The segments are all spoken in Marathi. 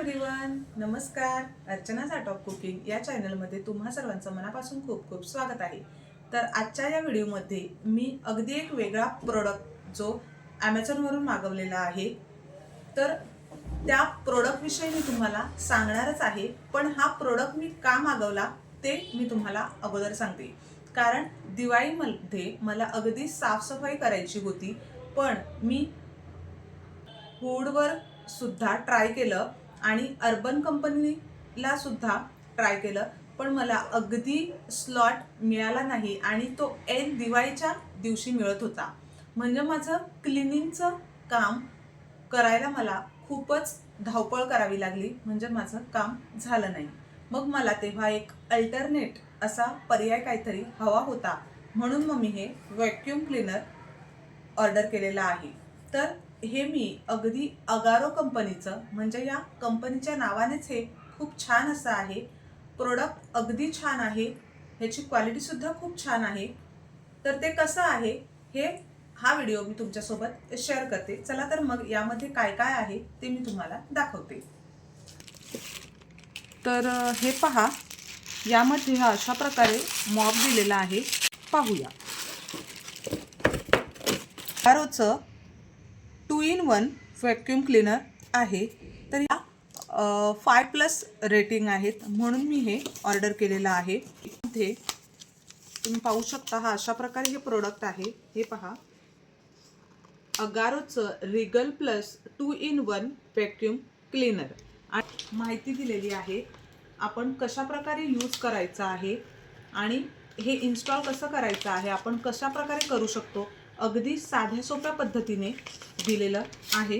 एव्हरीवन नमस्कार. अर्चना आर्ट ऑफ कुकिंग या चॅनलमध्ये तुम्हा सर्वांचं मनापासून खूप खूप स्वागत आहे. तर आजच्या या व्हिडिओमध्ये मी अगदी एक वेगळा प्रोडक्ट जो ॲमेझॉनवरून मागवलेला आहे. तर त्या प्रोडक्टविषयी मी तुम्हाला सांगणारच आहे. पण हा प्रोडक्ट मी का मागवला ते मी तुम्हाला अगोदर सांगते. कारण दिवाळीमध्ये मला अगदी साफसफाई करायची होती. पण मी हुडवर सुद्धा ट्राय केलं. आणि अर्बन कंपनीला सुद्धा ट्राय केलं. पण मला अगदी स्लॉट मिळाला नाही आणि तो एन दिवाळीच्या दिवशी मिळत होता. म्हणजे माझं क्लिनिंगचं काम करायला मला खूपच धावपळ करावी लागली. म्हणजे माझं काम झालं नाही. मग मला तेव्हा एक अल्टरनेट असा पर्याय काहीतरी हवा होता. म्हणून मग मी हे व्हॅक्यूम क्लीनर ऑर्डर केलेलं आहे. तर हे मी अगदी अगारो कंपनीचं म्हणजे या कंपनीच्या नावानेच हे खूप छान असं आहे. प्रोडक्ट अगदी छान आहे. ह्याची क्वालिटीसुद्धा खूप छान आहे. तर ते कसं आहे हे हा व्हिडिओ मी तुमच्यासोबत शेअर करते. चला तर मग यामध्ये काय काय आहे ते मी तुम्हाला दाखवते. तर हे पहा. यामध्ये हा अशा प्रकारे मॉप दिलेला आहे. पाहूया. अगारोचं two in one vacuum cleaner आहे. तर या फाय प्लस रेटिंग आहेत. म्हणून मी हे ऑर्डर केलेलं आहे. इथे तुम्ही पाहू शकता हा अशा प्रकारे हे प्रोडक्ट आहे. हे पहा. अगारोचं Regal Plus two in one vacuum cleaner आणि माहिती दिलेली आहे आपण कशा प्रकारे यूज करायचं आहे आणि हे इन्स्टॉल कसं करायचं आहे आपण कशा प्रकारे करू शकतो अगदी साध्या सोप्या पद्धतीने दिलेलं आहे.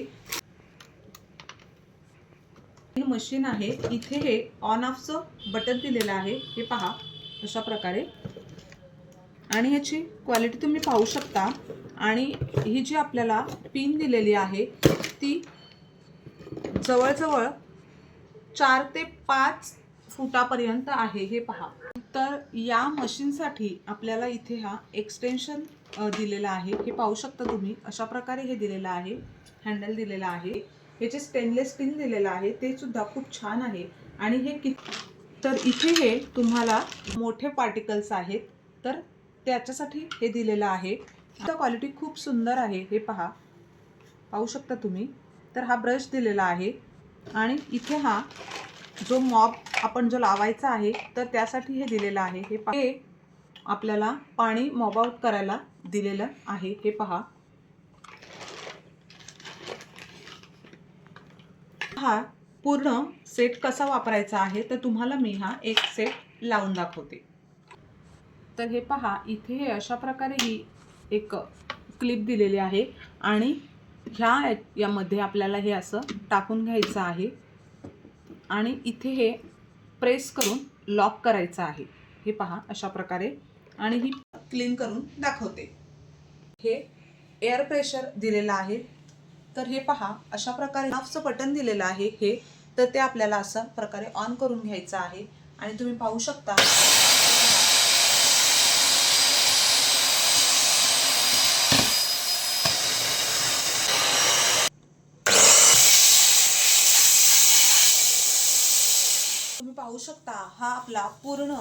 हे मशीन आहे. इथे हे ऑन ऑफचं बटन दिलेलं आहे. हे पहा अशा प्रकारे. आणि ह्याची क्वालिटी तुम्ही पाहू शकता. आणि ही जी आपल्याला पिन दिलेली आहे ती जवळजवळ चार ते पाच फुटापर्यंत आहे हे पहा. तर या मशीनसाठी आपल्याला इथे हा एक्सटेन्शन दिलेला आहे. हे पाहू शकता तुम्ही. अशा प्रकारे हे दिलेलं आहे. हँडल दिलेलं आहे. याचे स्टेनलेस स्टील दिलेलं आहे ते सुद्धा खूप छान आहे. आणि हे कि तर इथे हे तुम्हाला मोठे पार्टिकल्स आहेत. तर त्याच्यासाठी हे दिलेलं आहे. आता क्वालिटी खूप सुंदर आहे. हे पहा. पाहू शकता तुम्ही. तर हा ब्रश दिलेला आहे. आणि इथे हा जो मॉप आपण जो लावायचा आहे तर त्यासाठी हे दिलेलं आहे. हे हे आपल्याला पाणी मॉब आउट करायला दिलेलं आहे. हे पहा. हा पूर्ण सेट कसा वापरायचा आहे तर तुम्हाला मी हा एक सेट लावून दाखवते. तर हे पहा इथे हे अशा प्रकारे ही एक क्लिप दिलेली आहे आणि ह्या यामध्ये आपल्याला हे असं टाकून घ्यायचं आहे. आणि इथे हे प्रेस करून लॉक करायचं आहे. हे पहा अशा प्रकारे. आणि ही क्लीन करून दाखवते. हे एअर प्रेशर दिलेलं आहे. तर हे पहा अशा प्रकारे ऑफचं बटन दिलेलं आहे हे. तर ते आपल्याला अशा प्रकारे ऑन करून घ्यायचं आहे. आणि तुम्ही पाहू शकता तुम्ही पाहू शकता हा आपला पूर्ण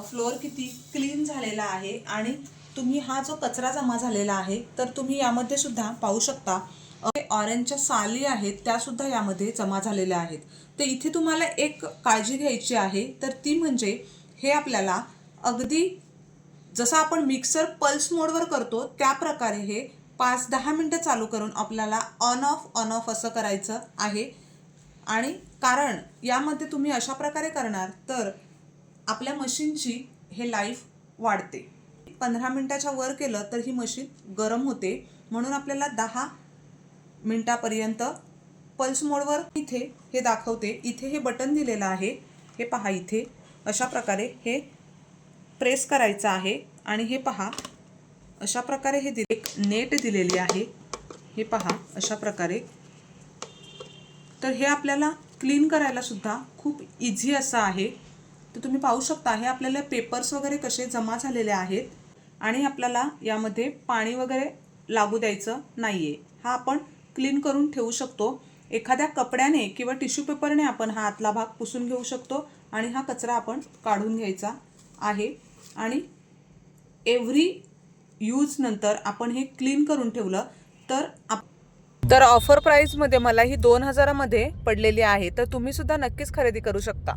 फ्लोअर किती क्लीन झालेला आहे आणि तुम्ही हा जो कचरा जमा झालेला आहे तर तुम्ही यामध्ये सुद्धा पाहू शकता ऑरेंजच्या साली आहेत त्या सुद्धा यामध्ये जमा झालेल्या आहेत. तर इथे तुम्हाला एक काळजी घ्यायची आहे तर ती म्हणजे हे आपल्याला अगदी जसं आपण मिक्सर पल्स मोडवर करतो त्या प्रकारे हे पाच दहा मिनटं चालू करून आपल्याला ऑन ऑफ ऑन ऑफ असं करायचं आहे. आणि कारण यामध्ये तुम्ही अशा प्रकारे करणार तर आपल्या मशीनची हे लाईफ वाढते. पंधरा मिनटाच्या वर केलं तर ही मशीन गरम होते. म्हणून आपल्याला दहा मिनटापर्यंत पल्स मोडवर इथे हे दाखवते. इथे हे बटन दिलेलं आहे. हे पहा इथे. अशा प्रकारे हे प्रेस करायचं आहे. आणि हे पहा. अशा प्रकारे हे दिले एक नेट दिलेली आहे. हे पहा. अशा प्रकारे तर हे आपल्याला क्लीन करायलासुद्धा खूप इझी असं आहे. तर तुम्ही पाहू शकता हे आपल्याला पेपर्स वगैरे कसे जमा झालेले आहेत आणि आपल्याला यामध्ये पाणी वगैरे लागू द्यायचं नाही आहे हा आपण क्लीन करून ठेवू शकतो. एखाद्या कपड्याने किंवा टिश्यू पेपरने आपण हा आतला भाग पुसून घेऊ शकतो आणि हा कचरा आपण काढून घ्यायचा आहे. आणि एव्हरी यूजनंतर आपण हे क्लीन करून ठेवलं तर आप तर ऑफर प्राईजमध्ये मला ही दोन हजारामध्ये पडलेली आहे. तर तुम्ही सुद्धा नक्कीच खरेदी करू शकता.